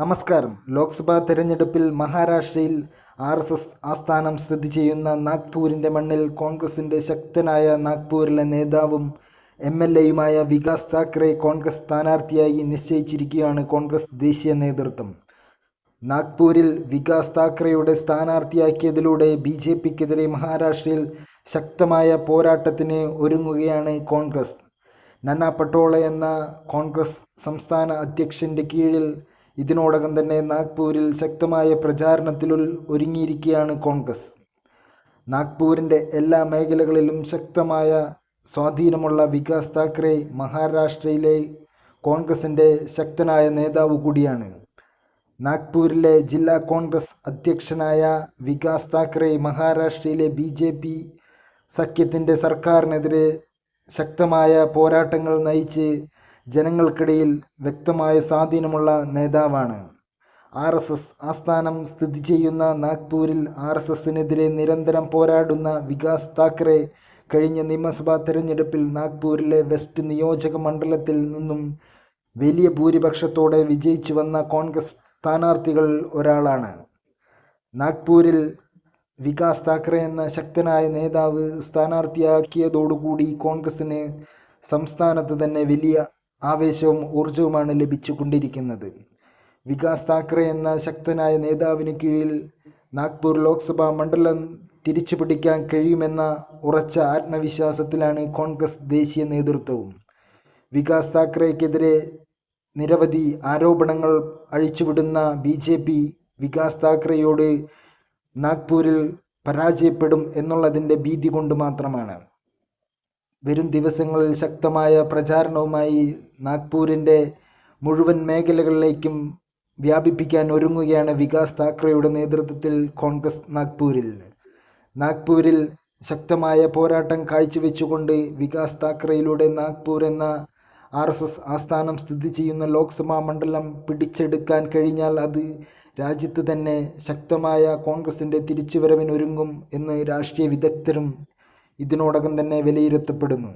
നമസ്കാരം. ലോക്സഭാ തെരഞ്ഞെടുപ്പിൽ മഹാരാഷ്ട്രയിൽ ആർ എസ് എസ് ആസ്ഥാനം സ്ഥിതി ചെയ്യുന്ന നാഗ്പൂരിന്റെ മണ്ണിൽ കോൺഗ്രസിന്റെ ശക്തനായ നാഗ്പൂരിലെ നേതാവും എം എൽ എയുമായ വികാസ് താക്കറെ കോൺഗ്രസ് സ്ഥാനാർത്ഥിയായി നിശ്ചയിച്ചിരിക്കുകയാണ് കോൺഗ്രസ് ദേശീയ നേതൃത്വം. നാഗ്പൂരിൽ വികാസ് താക്കറെയുടെ സ്ഥാനാർത്ഥിയാക്കിയതിലൂടെ ബി ജെ പിക്കെതിരെ മഹാരാഷ്ട്രയിൽ ശക്തമായ പോരാട്ടത്തിന് ഒരുങ്ങുകയാണ് കോൺഗ്രസ്. നന്ന പട്ടോള എന്ന കോൺഗ്രസ് സംസ്ഥാന അധ്യക്ഷന്റെ കീഴിൽ ഇതിനോടകം തന്നെ നാഗ്പൂരിൽ ശക്തമായ പ്രചാരണത്തിൽ ഒരുങ്ങിയിരിക്കുകയാണ് കോൺഗ്രസ്. നാഗ്പൂരിന്റെ എല്ലാ മേഖലകളിലും ശക്തമായ സ്വാധീനമുള്ള വികാസ് താക്കറെ മഹാരാഷ്ട്രയിലെ കോൺഗ്രസിന്റെ ശക്തനായ നേതാവ് കൂടിയാണ്. നാഗ്പൂരിലെ ജില്ലാ കോൺഗ്രസ് അധ്യക്ഷനായ വികാസ് താക്കറെ മഹാരാഷ്ട്രയിലെ ബി ജെ പി സഖ്യത്തിന്റെ സർക്കാരിനെതിരെ ശക്തമായ പോരാട്ടങ്ങൾ നയിച്ച് ജനങ്ങൾക്കിടയിൽ വ്യക്തമായ സ്വാധീനമുള്ള നേതാവാണ്. ആർ എസ് എസ് ആസ്ഥാനം സ്ഥിതി ചെയ്യുന്ന നാഗ്പൂരിൽ ആർ എസ് എസിനെതിരെ നിരന്തരം പോരാടുന്ന വികാസ് താക്കറെ കഴിഞ്ഞ നിയമസഭാ തെരഞ്ഞെടുപ്പിൽ നാഗ്പൂരിലെ വെസ്റ്റ് നിയോജക മണ്ഡലത്തിൽ നിന്നും വലിയ ഭൂരിപക്ഷത്തോടെ വിജയിച്ചു വന്ന കോൺഗ്രസ് സ്ഥാനാർത്ഥികൾ ഒരാളാണ്. നാഗ്പൂരിൽ വികാസ് താക്കറെ എന്ന ശക്തനായ നേതാവ് സ്ഥാനാർത്ഥിയാക്കിയതോടുകൂടി കോൺഗ്രസിന് സംസ്ഥാനത്ത് തന്നെ വലിയ ആവേശവും ഊർജവുമാണ് ലഭിച്ചുകൊണ്ടിരിക്കുന്നത്. വികാസ് താക്കറെ എന്ന ശക്തനായ നേതാവിന് കീഴിൽ നാഗ്പൂർ ലോക്സഭാ മണ്ഡലം തിരിച്ചു പിടിക്കാൻ കഴിയുമെന്ന ഉറച്ച ആത്മവിശ്വാസത്തിലാണ് കോൺഗ്രസ് ദേശീയ നേതൃത്വവും. വികാസ് താക്കറെക്കെതിരെ നിരവധി ആരോപണങ്ങൾ അഴിച്ചുവിടുന്ന ബി ജെ പി വികാസ് താക്കറെയോട് നാഗ്പൂരിൽ പരാജയപ്പെടും എന്നുള്ളതിന്റെ ഭീതി കൊണ്ട് മാത്രമാണ്. വരും ദിവസങ്ങളിൽ ശക്തമായ പ്രചാരണവുമായി നാഗ്പൂരിന്റെ മുഴുവൻ മേഖലകളിലേക്കും വ്യാപിപ്പിക്കാൻ ഒരുങ്ങുകയാണ് വികാസ് താക്കറെയുടെ നേതൃത്വത്തിൽ കോൺഗ്രസ് നാഗ്പൂരിൽ. നാഗ്പൂരിൽ ശക്തമായ പോരാട്ടം കാഴ്ചവെച്ചുകൊണ്ട് വികാസ് താക്കറയിലൂടെ നാഗ്പൂർ എന്ന ആർ എസ് എസ് ആസ്ഥാനം സ്ഥിതി ചെയ്യുന്ന ലോക്സഭാ മണ്ഡലം പിടിച്ചെടുക്കാൻ കഴിഞ്ഞാൽ അത് രാജ്യത്ത് തന്നെ ശക്തമായ കോൺഗ്രസിന്റെ തിരിച്ചുവരവിനൊരുങ്ങും എന്ന് രാഷ്ട്രീയ വിദഗ്ധരും ഇതിനോടകം തന്നെ വിലയിരുത്തപ്പെടുന്നു.